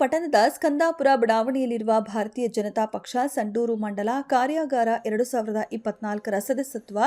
ಪಟ್ಟಣದ ಸ್ಕಂದಾಪುರ ಬಡಾವಣೆಯಲ್ಲಿರುವ ಭಾರತೀಯ ಜನತಾ ಪಕ್ಷ ಸಂಡೂರು ಮಂಡಲ ಕಾರ್ಯಾಗಾರ ಎರಡು ಸಾವಿರದ ಇಪ್ಪತ್ನಾಲ್ಕರ ಸದಸ್ಯತ್ವ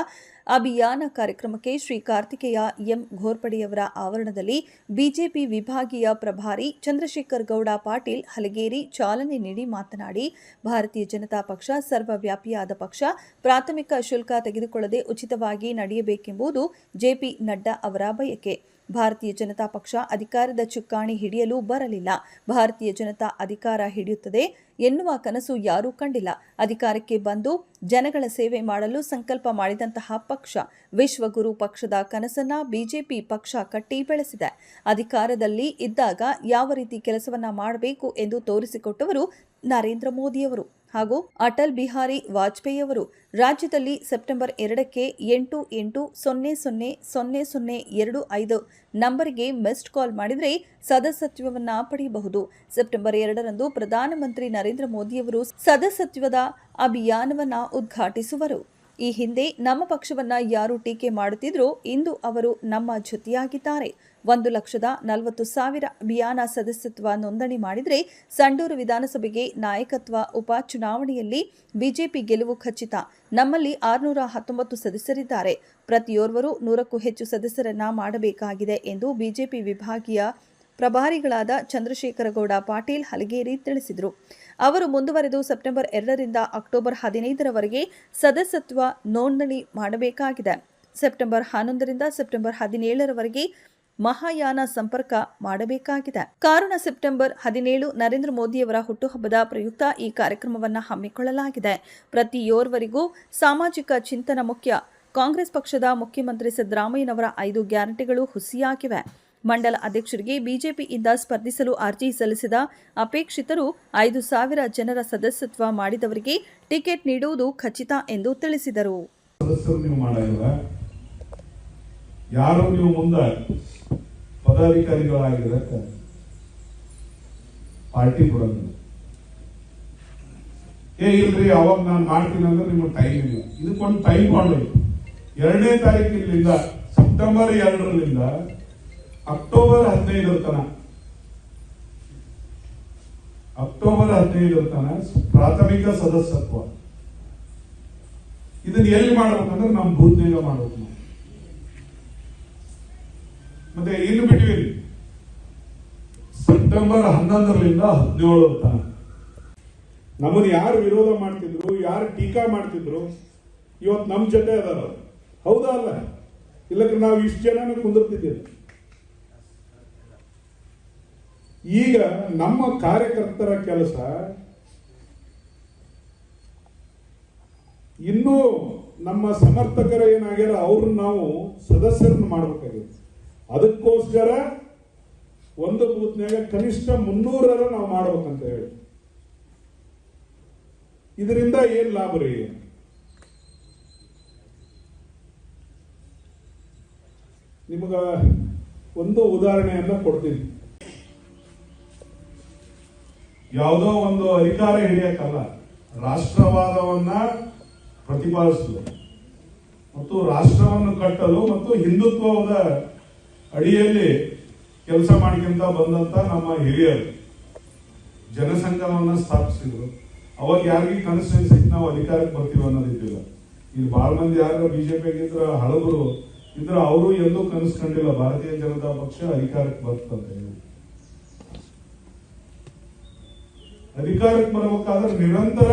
ಅಭಿಯಾನ ಕಾರ್ಯಕ್ರಮಕ್ಕೆ ಶ್ರೀ ಕಾರ್ತಿಕೇಯ ಎಂ ಘೋರ್ಪಡೆಯವರ ಆವರಣದಲ್ಲಿ ಬಿಜೆಪಿ ವಿಭಾಗೀಯ ಪ್ರಭಾರಿ ಚಂದ್ರಶೇಖರ್ ಗೌಡ ಪಾಟೀಲ್ ಹಲಗೇರಿ ಚಾಲನೆ ನೀಡಿ ಮಾತನಾಡಿ, ಭಾರತೀಯ ಜನತಾ ಪಕ್ಷ ಸರ್ವವ್ಯಾಪಿಯಾದ ಪಕ್ಷ, ಪ್ರಾಥಮಿಕ ಶುಲ್ಕ ತೆಗೆದುಕೊಳ್ಳದೆ ಉಚಿತವಾಗಿ ನಡೆಯಬೇಕೆಂಬುದು ಜೆಪಿ ನಡ್ಡಾ ಅವರ ಬಯಕೆ. ಭಾರತೀಯ ಜನತಾ ಪಕ್ಷ ಅಧಿಕಾರದ ಚುಕ್ಕಾಣಿ ಹಿಡಿಯಲು ಬರಲಿಲ್ಲ. ಭಾರತೀಯ ಜನತಾ ಅಧಿಕಾರ ಹಿಡಿಯುತ್ತದೆ ಎನ್ನುವ ಕನಸು ಯಾರೂ ಕಂಡಿಲ್ಲ. ಅಧಿಕಾರಕ್ಕೆ ಬಂದು ಜನಗಳ ಸೇವೆ ಮಾಡಲು ಸಂಕಲ್ಪ ಮಾಡಿದಂತಹ ಪಕ್ಷ, ವಿಶ್ವಗುರು ಪಕ್ಷದ ಕನಸನ್ನ ಬಿಜೆಪಿ ಪಕ್ಷ ಕಟ್ಟಿ ಬೆಳೆಸಿದೆ. ಅಧಿಕಾರದಲ್ಲಿ ಇದ್ದಾಗ ಯಾವ ರೀತಿ ಕೆಲಸವನ್ನ ಮಾಡಬೇಕು ಎಂದು ತೋರಿಸಿಕೊಟ್ಟವರು ನರೇಂದ್ರ ಮೋದಿಯವರು. ಹಾಗೂ ಅಟಲ್ ಬಿಹಾರಿ ವಾಜಪೇಯಿ ಅವರು ರಾಜ್ಯದಲ್ಲಿ ಸೆಪ್ಟೆಂಬರ್ ಎರಡಕ್ಕೆ ಎಂಟು ಎಂಟು ಸೊನ್ನೆ ಸೊನ್ನೆ ಸೊನ್ನೆ ಸೊನ್ನೆ ಎರಡು ಐದು ನಂಬರ್ಗೆ ಮಿಸ್ಡ್ ಕಾಲ್ ಮಾಡಿದರೆ ಸದಸ್ಯತ್ವವನ್ನ ಪಡೆಯಬಹುದು. ಸೆಪ್ಟೆಂಬರ್ ಎರಡರಂದು ಪ್ರಧಾನಮಂತ್ರಿ ನರೇಂದ್ರ ಮೋದಿಯವರು ಸದಸ್ಯತ್ವದ ಅಭಿಯಾನವನ್ನು ಉದ್ಘಾಟಿಸುವರು. ಈ ಹಿಂದೆ ನಮ್ಮ ಪಕ್ಷವನ್ನ ಯಾರು ಟೀಕೆ ಮಾಡುತ್ತಿದ್ರೋ ಇಂದು ಅವರು ನಮ್ಮ ಜೊತೆಯಾಗಿದ್ದಾರೆ. ಒಂದು ಲಕ್ಷದ ನಲವತ್ತು ಸಾವಿರ ಅಭಿಯಾನ ಸದಸ್ಯತ್ವ ನೋಂದಣಿ ಮಾಡಿದರೆ ಸಂಡೂರು ವಿಧಾನಸಭೆಗೆ ನಾಯಕತ್ವ ಉಪಚುನಾವಣೆಯಲ್ಲಿ ಬಿಜೆಪಿ ಗೆಲುವು ಖಚಿತ. ನಮ್ಮಲ್ಲಿ ಆರುನೂರ ಹತ್ತೊಂಬತ್ತು ಸದಸ್ಯರಿದ್ದಾರೆ. ಪ್ರತಿಯೋರ್ವರು ನೂರಕ್ಕೂ ಹೆಚ್ಚು ಸದಸ್ಯರನ್ನ ಮಾಡಬೇಕಾಗಿದೆ ಎಂದು ಬಿಜೆಪಿ ವಿಭಾಗೀಯ ಪ್ರಭಾರಿಗಳಾದ ಚಂದ್ರಶೇಖರಗೌಡ, ಪಾಟೀಲ್ ಹಲಗೇರಿ ತಿಳಿಸಿದರು. ಅವರು ಮುಂದುವರೆದು ಸೆಪ್ಟೆಂಬರ್ ಎರಡರಿಂದ ಅಕ್ಟೋಬರ್ ಹದಿನೈದರವರೆಗೆ ಸದಸ್ಯತ್ವ ನೋಂದಣಿ ಮಾಡಬೇಕಾಗಿದೆ. ಸೆಪ್ಟೆಂಬರ್ ಹನ್ನೊಂದರಿಂದ ಸೆಪ್ಟೆಂಬರ್ ಹದಿನೇಳರವರೆಗೆ ಮಹಾಯಾನ ಸಂಪರ್ಕ ಮಾಡಬೇಕಾಗಿದೆ. ಕಾರಣ ಸೆಪ್ಟೆಂಬರ್ ಹದಿನೇಳು ನರೇಂದ್ರ ಮೋದಿಯವರ ಹುಟ್ಟುಹಬ್ಬದ ಪ್ರಯುಕ್ತ ಈ ಕಾರ್ಯಕ್ರಮವನ್ನು ಹಮ್ಮಿಕೊಳ್ಳಲಾಗಿದೆ. ಪ್ರತಿಯೋರ್ವರಿಗೂ ಸಾಮಾಜಿಕ ಚಿಂತನ ಮುಖ್ಯ. ಕಾಂಗ್ರೆಸ್ ಪಕ್ಷದ ಮುಖ್ಯಮಂತ್ರಿ ಸಿದ್ದರಾಮಯ್ಯನವರ ಐದು ಗ್ಯಾರಂಟಿಗಳು ಹುಸಿಯಾಗಿವೆ. ಮಂಡಲ ಅಧ್ಯಕ್ಷರಿಗೆ ಬಿಜೆಪಿಯಿಂದ ಸ್ಪರ್ಧಿಸಲು ಅರ್ಜಿ ಸಲ್ಲಿಸಿದ ಅಪೇಕ್ಷಿತರು ಐದು ಸಾವಿರ ಜನರ ಸದಸ್ಯತ್ವ ಮಾಡಿದವರಿಗೆ ಟಿಕೆಟ್ ನೀಡುವುದು ಖಚಿತ ಎಂದು ತಿಳಿಸಿದರು. ಯಾರು ನೀವು ಮುಂದೆ ಪದಾಧಿಕಾರಿಗಳಾಗಿರಕ್ಕೆ ಪಾರ್ಟಿ ಕೊಡಲ್ಲ ಏ, ಇಲ್ರಿ, ಅವಾಗ ನಾನು ಮಾಡ್ತೀನಿ ಅಂದ್ರೆ ನಿಮಗೆ ಟೈಮ್ ಇಲ್ಲ. ಇದಕ್ಕೊಂದು ಟೈಮ್ ಮಾಡಬೇಕು. ಎರಡನೇ ತಾರೀಕಿನಿಂದ, ಸೆಪ್ಟೆಂಬರ್ ಎರಡರಿಂದ ಅಕ್ಟೋಬರ್ ಹದಿನೈದರ ತನ ಅಕ್ಟೋಬರ್ ಹದಿನೈದರ ತನ ಪ್ರಾಥಮಿಕ ಸದಸ್ಯತ್ವ. ಇದನ್ನ ಎಲ್ಲಿ ಮಾಡ್ಬೇಕಂದ್ರೆ ನಮ್ಮ ಬೂತ್ನಾಗ ಮಾಡ್ಬೇಕು ನಾವು. ಮತ್ತೆ ಇನ್ನು ಬಿಟ್ವೀನ್ ಸೆಪ್ಟೆಂಬರ್ ಹನ್ನೊಂದರಿಂದ ಹದಿನೇಳು ತನ ನಮ್ಮನ್ನು ಯಾರು ವಿರೋಧ ಮಾಡ್ತಿದ್ರು, ಯಾರು ಟೀಕಾ ಮಾಡ್ತಿದ್ರು, ಇವತ್ತು ನಮ್ಮ ಜೊತೆ ಅದಾರ ಹೌದಾ ಅಲ್ಲ? ಇಲ್ಲಕ್ಕೆ ನಾವು ಇಷ್ಟು ಜನ ಕುಂದಿರ್ತಿದ್ದೀವಿ. ಈಗ ನಮ್ಮ ಕಾರ್ಯಕರ್ತರ ಕೆಲಸ ಇನ್ನೂ ನಮ್ಮ ಸಮರ್ಥಕರ ಏನಾಗ್ಯಾರ ಅವ್ರನ್ನ ನಾವು ಸದಸ್ಯರನ್ನು ಮಾಡಬೇಕಾಗಿತ್ತು ಅದಕ್ಕೋಸ್ಕರ ಒಂದು ಬೂತ್ನಾಗ ಕನಿಷ್ಠ ಮುನ್ನೂರರ ನಾವು ಮಾಡಬೇಕಂತ ಹೇಳಿ. ಇದರಿಂದ ಏನ್ ಲಾಭ ರೀ? ನಿಮಗ ಒಂದು ಉದಾಹರಣೆಯನ್ನ ಕೊಡ್ತೀನಿ. ಯಾವುದೋ ಒಂದು ಅಧಿಕಾರ ಹಿಡಿಯಕ್ಕಲ್ಲ. ರಾಷ್ಟ್ರವಾದವನ್ನ ಪ್ರತಿಪಾದಿಸಲು ಮತ್ತು ರಾಷ್ಟ್ರವನ್ನು ಕಟ್ಟಲು ಮತ್ತು ಹಿಂದುತ್ವದ ಅಡಿಯಲ್ಲಿ ಕೆಲಸ ಮಾಡ್ಕೊಂತ ಬಂದಂತ ನಮ್ಮ ಹಿರಿಯರು. ಜನಸಂಘವನ್ನು ಸ್ಥಾಪಿಸಿದ್ರು. ಅವಾಗ ಯಾರಿಗೆ ಕನಸು ನಾವು ಅಧಿಕಾರಕ್ಕೆ ಬರ್ತೀವಿ ಅನ್ನೋದಿದ್ದಿಲ್ಲ. ಇಲ್ಲಿ ಬಹಳ ಮಂದಿ ಯಾರು ಬಿಜೆಪಿಗೆ ಇದ್ರ ಹಳಬರು ಇದ್ರ ಅವರು ಎಂದೂ ಕನಸು ಕಂಡಿಲ್ಲ. ಭಾರತೀಯ ಜನತಾ ಪಕ್ಷ ಅಧಿಕಾರಕ್ಕೆ ಬರ್ತಂತ ಹೇಳಿ ಅಧಿಕಾರಕ್ಕೆ ಬರಬೇಕಾದ್ರೆ ನಿರಂತರ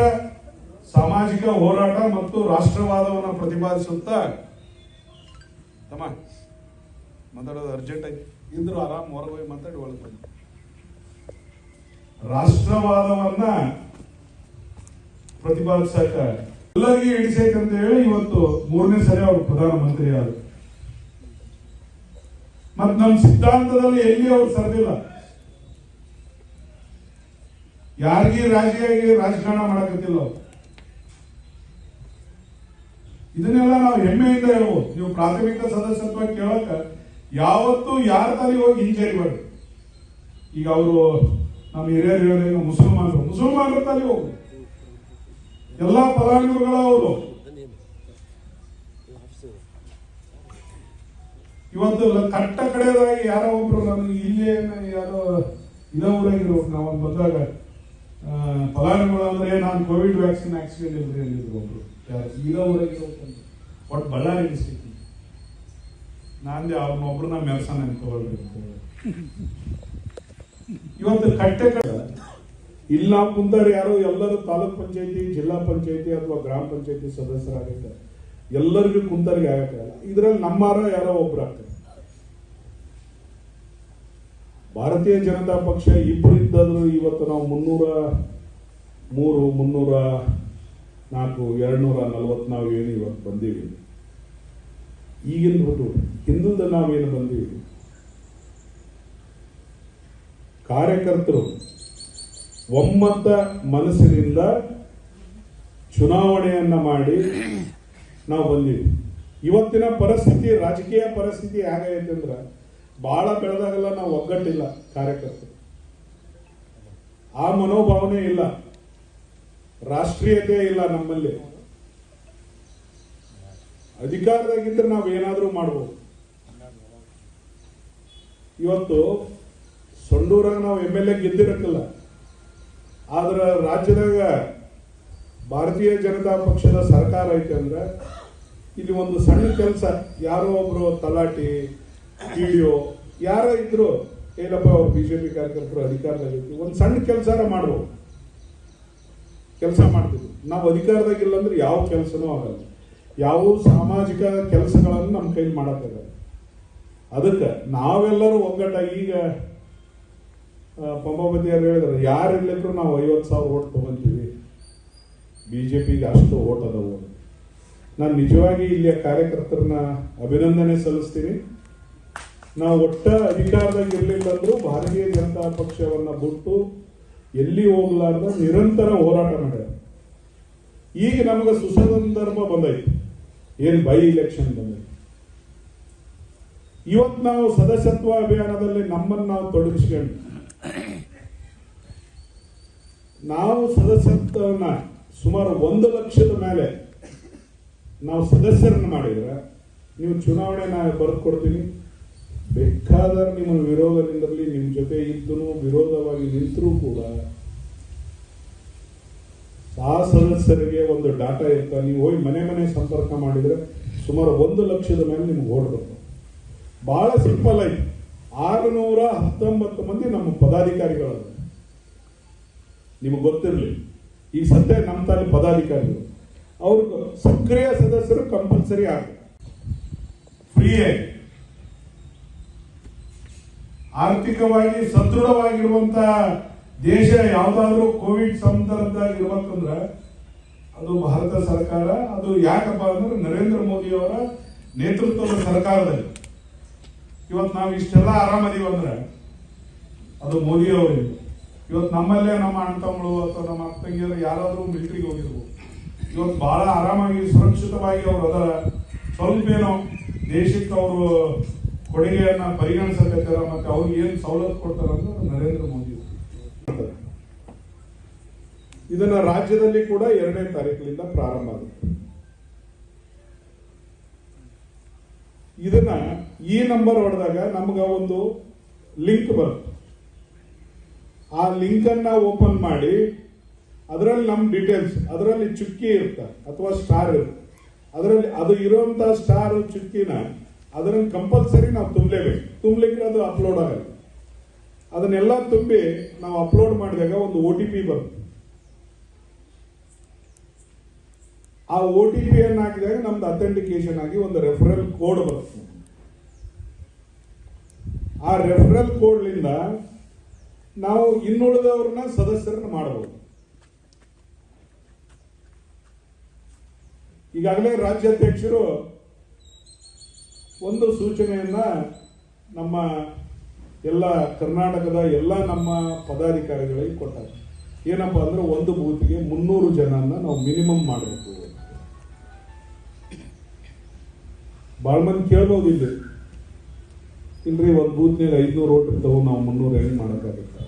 ಸಾಮಾಜಿಕ ಹೋರಾಟ ಮತ್ತು ರಾಷ್ಟ್ರವಾದವನ್ನು ಪ್ರತಿಪಾದಿಸುತ್ತಾ ತಮ್ಮ ಮಾತಾಡೋದು ಅರ್ಜೆಂಟ್ ಆಗಿ. ಇದ್ರು ಆರಾಮ್ ಹೊರಗೆ ಹೋಗಿ ಮಾತಾಡಿ ಒಳಗೆ ಬಂದ ರಾಷ್ಟ್ರವಾದವನ್ನ ಪ್ರತಿಪಾದಿಸಕ ಎಲ್ಲರಿಗೆ ಹಿಡಿಸೈತಂತ ಹೇಳಿ ಇವತ್ತು ಮೂರನೇ ಸರಿ ಅವರು ಪ್ರಧಾನಮಂತ್ರಿ ಆದರು. ಮತ್ ನಮ್ಮ ಸಿದ್ಧಾಂತದಲ್ಲಿ ಎಲ್ಲಿ ಅವ್ರು ಸರಿದಿಲ್ಲ. ಯಾರಿಗೂ ರಾಜಿಯಾಗಿ ರಾಜಕಾರಣ ಮಾಡಕತ್ತಿಲ್ಲ. ಇದನ್ನೆಲ್ಲ ನಾವು ಹೆಮ್ಮೆಯಿಂದ ಹೇಳ್ಬೋದು. ನೀವು ಪ್ರಾಥಮಿಕ ಸದಸ್ಯತ್ವ ಕೇಳಕ ಯಾವತ್ತು ಯಾರ ತಲೆ ಹೋಗಿ ಹಿಂಜರಿಬಾರ್ದು ಈಗ ಅವರು ನಮ್ಮ ಹಿರಿಯರು ಹೇಳಿದ ಮುಸಲ್ಮಾನರು, ಮುಸಲ್ಮಾನರ ತಲೆ ಹೋಗು. ಎಲ್ಲಾ ಫಲಾನುಭವಿಗಳ ಅವರು. ಇವತ್ತು ಕಟ್ಟ ಕಡೆಯದಾಗಿ ಯಾರೋ ಒಬ್ರು ನಮಗೆ ಇಲ್ಲೇ ಯಾರೋ ಇದೇ ಊರಾಗಿರ್ಬೇಕು ನಾವು ಬಂದಾಗ. ಆ, ಫಲಾನುಭವಿಗಳು ಅಂದ್ರೆ ನಾನು ಕೋವಿಡ್ ವ್ಯಾಕ್ಸಿನ್ ಆಕ್ಸಿಡೆಂಟ್ ಅಂದಿದ್ರು ಒಬ್ರು. ಊರಾಗಿರ್ಬೇಕು ಅಂತ ಒಟ್ಟು ಬಳ್ಳಾರಿ ಡಿಸ್ಟಿಕ್ ನಾಂದೆ ಅವ್ರನ್ನೊಬ್ರನ್ನ ಮೆರ್ಸನ ಅನ್ಕೋಳ್ರಿ. ಇವತ್ತು ಕಟ್ಟೆ ಇಲ್ಲ ಕುಂತಾರೆ ಯಾರೋ ಎಲ್ಲರೂ ತಾಲೂಕ್ ಪಂಚಾಯತಿ ಜಿಲ್ಲಾ ಪಂಚಾಯತಿ ಅಥವಾ ಗ್ರಾಮ ಪಂಚಾಯತಿ ಸದಸ್ಯರಾಗುತ್ತೆ ಎಲ್ಲರಿಗೂ ಕುಂದರಿಗೆ ಆಗಕ್ಕಾಗಲ್ಲ. ಇದ್ರಲ್ಲಿ ನಮ್ಮಾರ ಯಾರೋ ಒಬ್ರು ಆಗ್ತಾರೆ. ಭಾರತೀಯ ಜನತಾ ಪಕ್ಷ ಇಬ್ರು ಇದ್ದಾದ್ರು ಇವತ್ತು ನಾವು ಮುನ್ನೂರ ಮೂರು, ಮುನ್ನೂರ ನಾಲ್ಕು, ಎರಡ್ನೂರ ನಾವು ಏನು ಇವತ್ತು ಬಂದೀವಿ. ಈಗಿನ ಬಿಟ್ಟು ಹಿಂದಿಂದ ನಾವೇನು ಬಂದೀವಿ? ಕಾರ್ಯಕರ್ತರು ಒಮ್ಮತ ಮನಸ್ಸಿನಿಂದ ಚುನಾವಣೆಯನ್ನ ಮಾಡಿ ನಾವು ಬಂದೀವಿ. ಇವತ್ತಿನ ಪರಿಸ್ಥಿತಿ, ರಾಜಕೀಯ ಪರಿಸ್ಥಿತಿ ಹೇಗೈತೆ ಅಂದ್ರೆ ಬಹಳ ಬೆಳೆದಾಗೆಲ್ಲ ನಾವು ಒಗ್ಗಟ್ಟಿಲ್ಲ ಕಾರ್ಯಕರ್ತರು. ಆ ಮನೋಭಾವನೆ ಇಲ್ಲ. ರಾಷ್ಟ್ರೀಯತೆ ಇಲ್ಲ ನಮ್ಮಲ್ಲಿ. ಅಧಿಕಾರದಾಗಿದ್ರೆ ನಾವು ಏನಾದರೂ ಮಾಡಬಹುದು ಇವತ್ತು ಸೊಂಡೂರಾಗ ನಾವು ಎಂ ಎಲ್ ಎ ಗೆದ್ದಿರಕ್ಕಲ್ಲ. ಆದ್ರೆ ರಾಜ್ಯದಾಗ ಭಾರತೀಯ ಜನತಾ ಪಕ್ಷದ ಸರ್ಕಾರ ಐತೆ ಅಂದ್ರೆ, ಇಲ್ಲಿ ಒಂದು ಸಣ್ಣ ಕೆಲಸ. ಯಾರೋ ಒಬ್ರು ತಲಾಟಿ ಪಿಡಿಒ ಯಾರೋ ಇದ್ರು, ಏನಪ್ಪ, ಅವ್ರು ಬಿಜೆಪಿ ಕಾರ್ಯಕರ್ತರು ಅಧಿಕಾರದಲ್ಲಿ ಒಂದು ಸಣ್ಣ ಕೆಲಸ ಮಾಡ್ಬೋದು ಕೆಲಸ ಮಾಡ್ತಿದ್ವಿ ನಾವು ಅಧಿಕಾರದಾಗಿಲ್ಲ ಅಂದ್ರೆ ಯಾವ ಕೆಲಸನೂ ಆಗಲ್ಲ. ಯಾವ ಸಾಮಾಜಿಕ ಕೆಲಸಗಳನ್ನು ನಮ್ಮ ಕೈಲಿ ಮಾಡೋಕ್ಕಾಗಲ್ಲ ಅದಕ್ಕೆ ನಾವೆಲ್ಲರೂ ಒಗ್ಗಟ್ಟ ಈಗ ಪಂಪಾಪತಿ ಅಂತ ಹೇಳಿದ್ರು ಯಾರು ಇರ್ಲಿಕ್ಕೂ ನಾವು ಐವತ್ತು ಸಾವಿರ ಓಟ್ ತಗೊಂತೀವಿ. ಪಿಗೆ ಅಷ್ಟು ಓಟ್ ಅದಾವು. ನಾನು ನಿಜವಾಗಿ ಇಲ್ಲಿಯ ಕಾರ್ಯಕರ್ತರನ್ನ ಅಭಿನಂದನೆ ಸಲ್ಲಿಸ್ತೀನಿ. ನಾವು ಒಟ್ಟ ಅಧಿಕಾರದಾಗ ಇರಲಿಲ್ಲ ಅಂದ್ರೂ ಭಾರತೀಯ ಜನತಾ ಪಕ್ಷವನ್ನ ಬಿಟ್ಟು ಎಲ್ಲಿ ಹೋಗ್ಲಾರ್ದ ನಿರಂತರ ಹೋರಾಟ ಮಾಡ್ಯಾರ ಈಗ ನಮಗೆ ಸುಸಂದರ್ಭ ಬಂದೈತಿ. ಏನ್ ಬೈ ಇಲೆಕ್ಷನ್ ಬಂದೈತಿ. ಇವತ್ತು ನಾವು ಸದಸ್ಯತ್ವ ಅಭಿಯಾನದಲ್ಲಿ ನಮ್ಮನ್ನು ನಾವು ತೊಡಗಿಸ್ಕೊಂಡು ನಾವು ಸದಸ್ಯತ್ವವನ್ನ ಸುಮಾರು ಒಂದು ಲಕ್ಷದ ಮೇಲೆ ನಾವು ಸದಸ್ಯರನ್ನ ಮಾಡಿದ್ರೆ, ನೀವು ಚುನಾವಣೆ ನಾವು ಬರೆದು ಕೊಡ್ತೀನಿ. ಬೇಕಾದ್ರೆ ನಿಮ್ಮ ವಿರೋಧದಿಂದಲೇ ನಿಮ್ಮ ಜೊತೆ ಇದ್ದು ವಿರೋಧವಾಗಿ ನಿಂತರೂ ಕೂಡ ಆ ಸದಸ್ಯರಿಗೆ ಒಂದು ಡಾಟಾ ಇರ್ತಾ, ನೀವು ಹೋಗಿ ಮನೆ ಮನೆ ಸಂಪರ್ಕ ಮಾಡಿದ್ರೆ ಸುಮಾರು ಒಂದು ಲಕ್ಷದ ಮೇಲೆ ನಿಮ್ಗೆ ಓಡಬೇಕು ಬಹಳ ಸಿಂಪಲ್ ಆಯ್ತು ಆರುನೂರ ಹತ್ತೊಂಬತ್ತು ಮಂದಿ ನಮ್ಮ ಪದಾಧಿಕಾರಿಗಳು ನಿಮಗೆ ಗೊತ್ತಿರಲಿ, ಈ ಸದ್ಯ ನಮ್ಮ ತಾಲಿ ಪದಾಧಿಕಾರಿಗಳು. ಅವ್ರಿಗೆ ಸಕ್ರಿಯ ಸದಸ್ಯರು ಕಂಪಲ್ಸರಿ ಆಗ ಫ್ರೀ ಆಗಿ. ಆರ್ಥಿಕವಾಗಿ ಸದೃಢವಾಗಿರುವಂತ ದೇಶ ಯಾವ್ದಾದ್ರು ಕೋವಿಡ್ ಸಂದರ್ಭದಾಗ ಇರ್ಬೇಕಂದ್ರ ಅದು ಭಾರತ ಸರ್ಕಾರ, ಅದು ಯಾಕಪ್ಪ ಅಂದ್ರೆ ನರೇಂದ್ರ ಮೋದಿ ಅವರ ನೇತೃತ್ವದ ಸರ್ಕಾರದಲ್ಲಿ. ಇವತ್ತು ನಾವು ಇಷ್ಟೆಲ್ಲ ಆರಾಮದೀವಿ ಅಂದ್ರೆ ಅದು ಮೋದಿ ಅವರಿಂದ ಇವತ್ತು ನಮ್ಮಲ್ಲೇ ನಮ್ಮ ಅಣ್ಣ ತಮ್ಮಳು ಅಥವಾ ನಮ್ಮ ಅಕ್ಕ ತಂಗಿಯರು ಯಾರಾದರೂ ಮಿಲಿಟ್ರಿಗೆ ಹೋಗಿರ್ಬೋದು. ಇವತ್ತು ಬಹಳ ಆರಾಮಾಗಿ ಸುರಕ್ಷಿತವಾಗಿ ಅವರು ಅದರ. ಸ್ವಲ್ಪ ಏನೋ ದೇಶಕ್ಕೆ ಅವರು ಕೊಡುಗೆಯನ್ನ ಪರಿಗಣಿಸಬೇಕಾರ ಮತ್ತೆ ಅವ್ರಿಗೆ ಏನು ಸವಲತ್ತು ಕೊಡ್ತಾರ ಅಂತ ನರೇಂದ್ರ ಮೋದಿ. ಇದನ್ನ ರಾಜ್ಯದಲ್ಲಿ ಕೂಡ ಎರಡನೇ ತಾರೀಕಿನಿಂದ ಪ್ರಾರಂಭ ಆಗುತ್ತೆ. ಇದನ್ನ ಈ ನಂಬರ್ ಹೊಡೆದಾಗ ನಮ್ಗ ಒಂದು ಲಿಂಕ್ ಬರುತ್ತೆ. ಆ ಲಿಂಕ್ ಅನ್ನ ಓಪನ್ ಮಾಡಿ, ಅದರಲ್ಲಿ ನಮ್ಮ ಡೀಟೇಲ್ಸ್ ಅದರಲ್ಲಿ ಚುಕ್ಕಿ ಇರುತ್ತೆ, ಅಥವಾ ಸ್ಟಾರ್ ಇರುತ್ತೆ. ಅದರಲ್ಲಿ ಅದು ಇರುವಂತಹ ಸ್ಟಾರ್ ಚುಕ್ಕಿನ ಅದನ್ನ ಕಂಪಲ್ಸರಿ ನಾವು ತುಂಬಲೇಬೇಕು. ತುಂಬಲಿಕ್ಕೆ ಅದು ಅಪ್ಲೋಡ್ ಆಗಲ್ಲ. ಅದನ್ನೆಲ್ಲ ತುಂಬಿ ನಾವು ಅಪ್ಲೋಡ್ ಮಾಡಿದಾಗ ಒಂದು ಒ ಟಿ ಪಿ ಬರುತ್ತೆ. ಆ ಒ ಟಿ ಪಿ ಅನ್ನು ಹಾಕಿದಾಗ ನಮ್ದು ಅಥೆಂಟಿಕೇಶನ್ ಆಗಿ ಒಂದು ರೆಫರಲ್ ಕೋಡ್ ಬರುತ್ತೆ. ಆ ರೆಫರಲ್ ಕೋಡ್ಲಿಂದ ನಾವು ಇನ್ನುಳಿದವ್ರನ್ನ ಸದಸ್ಯರನ್ನ ಮಾಡಬಹುದು ಈಗಾಗಲೇ ರಾಜ್ಯಾಧ್ಯಕ್ಷರು ಒಂದು ಸೂಚನೆಯನ್ನ ನಮ್ಮ ಎಲ್ಲ ಕರ್ನಾಟಕದ ಎಲ್ಲ ನಮ್ಮ ಪದಾಧಿಕಾರಿಗಳಿಗೆ ಕೊಟ್ಟಾರೆ. ಏನಪ್ಪ ಅಂದ್ರೆ ಒಂದು ಬೂತ್ಗೆ ಮುನ್ನೂರು ಜನನ್ನ ನಾವು ಮಿನಿಮಮ್ ಮಾಡಬೇಕು. ಭಾಳ ಮಂದಿ ಕೇಳ್ಬೋದು ಇಲ್ಲಿ. ಇಲ್ರಿ, ಒಂದು ಬೂತ್ನಾಗ ಐದ್ನೂರು ಓಟ್ ಇರ್ತಾವ ನಾವು ಮುನ್ನೂರು ಹೆಂಗ್ ಮಾಡೋಕ್ಕಾಗುತ್ತೆ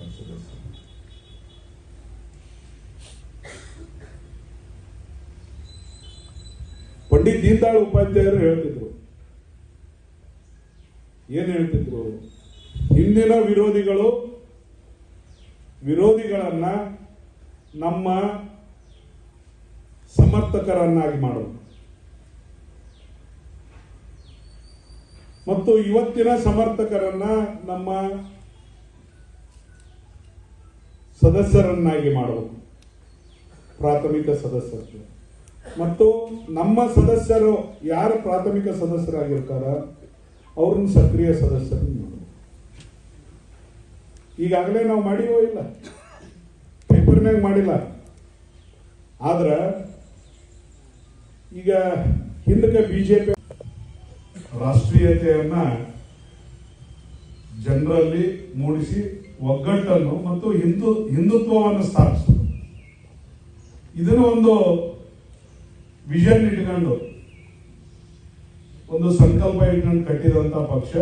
ಪಂಡಿತ್ ದೀನ್ ದಯಾಳ್ ಉಪಾಧ್ಯಾಯರು ಹೇಳ್ತಿದ್ರು ಏನ್ ಹೇಳ್ತಿದ್ರು ಹಿಂದಿನ ವಿರೋಧಿಗಳು ವಿರೋಧಿಗಳನ್ನ ನಮ್ಮ ಸಮರ್ಥಕರನ್ನಾಗಿ ಮಾಡೋದು. ಮತ್ತು ಇವತ್ತಿನ ಸಮರ್ಥಕರನ್ನ ನಮ್ಮ ಸದಸ್ಯರನ್ನಾಗಿ ಮಾಡೋದು. ಪ್ರಾಥಮಿಕ ಸದಸ್ಯರು. ಮತ್ತು ನಮ್ಮ ಸದಸ್ಯರು ಯಾರು ಪ್ರಾಥಮಿಕ ಸದಸ್ಯರಾಗಿರ್ತಾರ? ಅವ್ರನ್ನ ಸಕ್ರಿಯ ಮಾಡಬೇಕು ಈಗಾಗಲೇ ನಾವು ಮಾಡಿವೋ ಇಲ್ಲ? ಪೇಪರ್ನಾಗ ಮಾಡಿಲ್ಲ. ಆದ್ರೆ, ಈಗ ಹಿಂದಕ್ಕೆ ಬಿಜೆಪಿ ರಾಷ್ಟ್ರೀಯತೆಯನ್ನ ಜನರಲ್ಲಿ ಮೂಡಿಸಿ ಒಗ್ಗಟ್ಟನ್ನು ಮತ್ತು ಹಿಂದೂ, ಹಿಂದುತ್ವವನ್ನು ಸ್ಥಾಪಿಸಿತು ಇದನ್ನು ಒಂದು ವಿಷನ್ ಇಟ್ಕೊಂಡು ಒಂದು ಸಂಕಲ್ಪ ಇಟ್ಕೊಂಡು ಕಟ್ಟಿದಂತ ಪಕ್ಷ.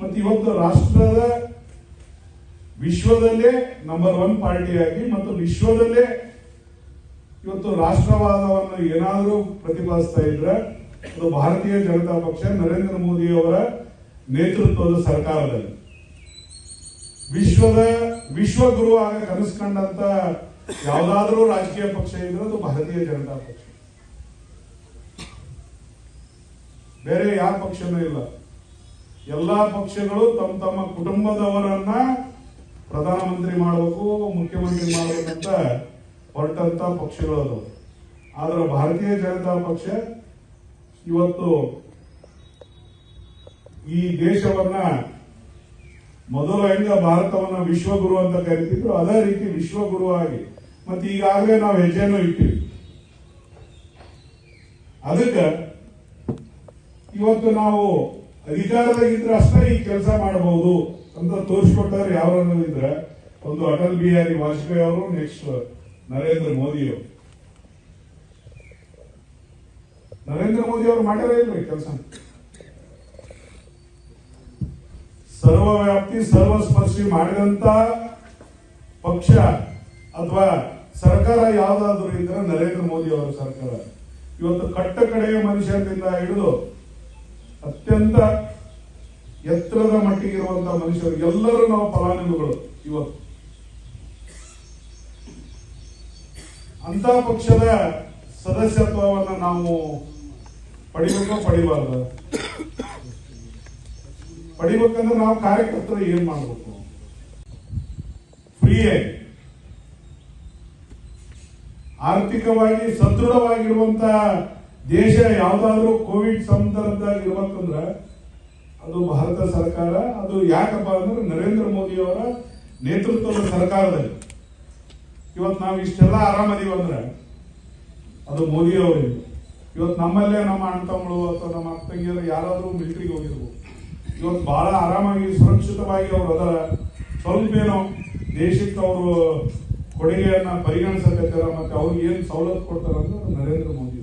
ಮತ್ತು ಇವತ್ತು ರಾಷ್ಟ್ರದ ವಿಶ್ವದಲ್ಲೇ ನಂಬರ್ ಒನ್ ಪಾರ್ಟಿಯಾಗಿ ಮತ್ತು ವಿಶ್ವದಲ್ಲೇ ಇವತ್ತು ರಾಷ್ಟ್ರವಾದವನ್ನು ಏನಾದರೂ ಪ್ರತಿಪಾದಿಸ್ತಾ ಇದ್ರೆ ಅದು ಭಾರತೀಯ ಜನತಾ ಪಕ್ಷ ನರೇಂದ್ರ ಮೋದಿ ಅವರ ನೇತೃತ್ವದ ಸರ್ಕಾರದಲ್ಲಿ. ವಿಶ್ವದ ವಿಶ್ವಗುರು ಆಗ ಕನಸು ಕಂಡಂತ ಯಾವುದಾದ್ರೂ ರಾಜಕೀಯ ಪಕ್ಷ ಇದ್ರೆ ಅದು ಭಾರತೀಯ ಜನತಾ ಪಕ್ಷ. ಬೇರೆ ಯಾವ ಪಕ್ಷನೂ ಇಲ್ಲ. ಎಲ್ಲಾ ಪಕ್ಷಗಳು ತಮ್ಮ ತಮ್ಮ ಕುಟುಂಬದವರನ್ನ ಪ್ರಧಾನಮಂತ್ರಿ ಮಾಡಬೇಕು, ಮುಖ್ಯಮಂತ್ರಿ ಮಾಡಬೇಕಂತ ಹೊರಟಂತ ಪಕ್ಷಗಳು ಅದು. ಆದ್ರೆ ಭಾರತೀಯ ಜನತಾ ಪಕ್ಷ ಇವತ್ತು ಈ ದೇಶವನ್ನ ಮೊದಲು ಹೆಂಗ ಭಾರತವನ್ನ ವಿಶ್ವಗುರು ಅಂತ ಕರಿತಿದ್ರು, ಅದೇ ರೀತಿ ವಿಶ್ವಗುರು ಆಗಿ. ಮತ್ತೆ ಈಗಾಗಲೇ ನಾವು ಹೆಜ್ಜೆನೂ ಇಟ್ಟಿವಿ. ಅದಕ್ಕೆ ಇವತ್ತು ನಾವು ಅಧಿಕಾರದಾಗಿದ್ರೆ ಅಷ್ಟೇ ಈ ಕೆಲಸ ಮಾಡಬಹುದು ಅಂತ ತೋರಿಸ್ಕೊಟ್ಟವ್ರು ಯಾರು ಇದ್ರೆ, ಒಂದು ಅಟಲ್ ಬಿಹಾರಿ ವಾಜಪೇಯಿ ಅವರು ನೆಕ್ಸ್ಟ್ ನರೇಂದ್ರ ಮೋದಿ ಅವರು. ನರೇಂದ್ರ ಮೋದಿ ಅವರು ಮಾಡ್ಯಾರ ಇಲ್ರಿ ಕೆಲಸ? ಸರ್ವವ್ಯಾಪ್ತಿ, ಸರ್ವಸ್ಪರ್ಶಿ ಮಾಡಿದಂತ ಪಕ್ಷ ಅಥವಾ ಸರ್ಕಾರ ಯಾವ್ದಾದ್ರು ಇದ್ರೆ ನರೇಂದ್ರ ಮೋದಿ ಅವರ ಸರ್ಕಾರ. ಇವತ್ತು ಕಟ್ಟ ಕಡೆಯ ಮನುಷ್ಯರಿಂದ ಹಿಡಿದು ಅತ್ಯಂತ ಎತ್ತರದ ಮಟ್ಟಿಗೆ ಇರುವಂತಹ ಮನುಷ್ಯರು ಎಲ್ಲರೂ ನಾವು ಫಲಾನುಭವಿಗಳು ಇವತ್ತು. ಅಂತ ಪಕ್ಷದ ಸದಸ್ಯತ್ವವನ್ನು ನಾವು ಪಡಿಬೇಕು ಪಡಿಬಾರ್ದು? ಪಡಿಬೇಕಂದ್ರೆ ನಾವು ಕಾರ್ಯಕರ್ತರ ಏನ್ ಮಾಡಬೇಕು? ಫ್ರೀಯೇ. ಆರ್ಥಿಕವಾಗಿ ಸದೃಢವಾಗಿರುವಂತ ದೇಶ ಯಾವುದಾದ್ರೂ ಕೋವಿಡ್ ಸಂದರ್ಭದಾಗ ಇರ್ಬೇಕಂದ್ರೆ ಅದು ಭಾರತ ಸರ್ಕಾರ, ಅದು ಯಾಕಪ್ಪ ಅಂದ್ರೆ ನರೇಂದ್ರ ಮೋದಿ ಅವರ ನೇತೃತ್ವದ ಸರ್ಕಾರದಲ್ಲಿ. ಇವತ್ತು ನಾವು ಇಷ್ಟೆಲ್ಲ ಆರಾಮದೀವಿ ಅಂದ್ರೆ ಅದು ಮೋದಿ ಅವರಿಗೆ ಇವತ್ತು ನಮ್ಮಲ್ಲೇ ನಮ್ಮ ಅಣ್ಣ ತಮ್ಮಳು ಅಥವಾ ನಮ್ಮ ಅಕ್ಕ ತಂಗಿಯರು ಯಾರಾದರೂ ಮಿಲಿಟರಿಗೆ ಹೋಗಿರ್ಬೋದು. ಇವತ್ತು ಬಹಳ ಆರಾಮಾಗಿ ಸುರಕ್ಷಿತವಾಗಿ ಅವರು ಅದರ ಸ್ವಲ್ಪ ಏನೋ ದೇಶಕ್ಕೆ ಅವರು ಕೊಡುಗೆಯನ್ನ ಪರಿಗಣಿಸಕತ್ತಾರ ಮತ್ತೆ ಅವ್ರಿಗೆ ಏನು ಸವಲತ್ತು ಕೊಡ್ತಾರಂದ್ರೆ ನರೇಂದ್ರ ಮೋದಿ